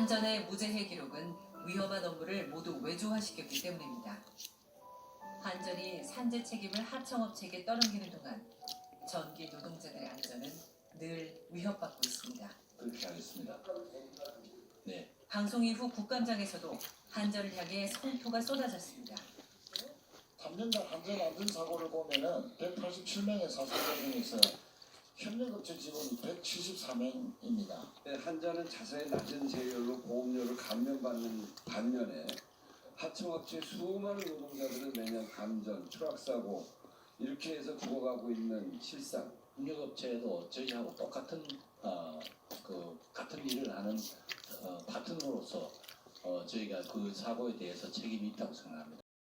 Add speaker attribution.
Speaker 1: 한전의 무죄해 기록은 위험한 업무를 모두 외주화시켰기 때문입니다. 한전이 산재 책임을 하청업체에게 떠넘기는 동안 전기 노동자들의 안전은 늘 위협받고 있습니다.
Speaker 2: 그렇게 하겠습니다. 네,
Speaker 1: 방송 이후 국감장에서도 한전을 향해 성토가 쏟아졌습니다.
Speaker 3: 3년간 한전 안전 사고를 보면은 187명의 사상자 중에서 직원이 174명입니다.
Speaker 4: 네, 한자는 자사의 낮은 세율로 보험료를 감면받는 반면에 하청업체 수많은 노동자들은 매년 감전, 추락사고 이렇게 해서 죽어가고 있는 실상
Speaker 2: 협력업체도 저희하고 똑같은 어, 그 같은 일을 하는 어, 파트너로서 어, 저희가 그 사고에 대해서 책임이 있다고 생각합니다.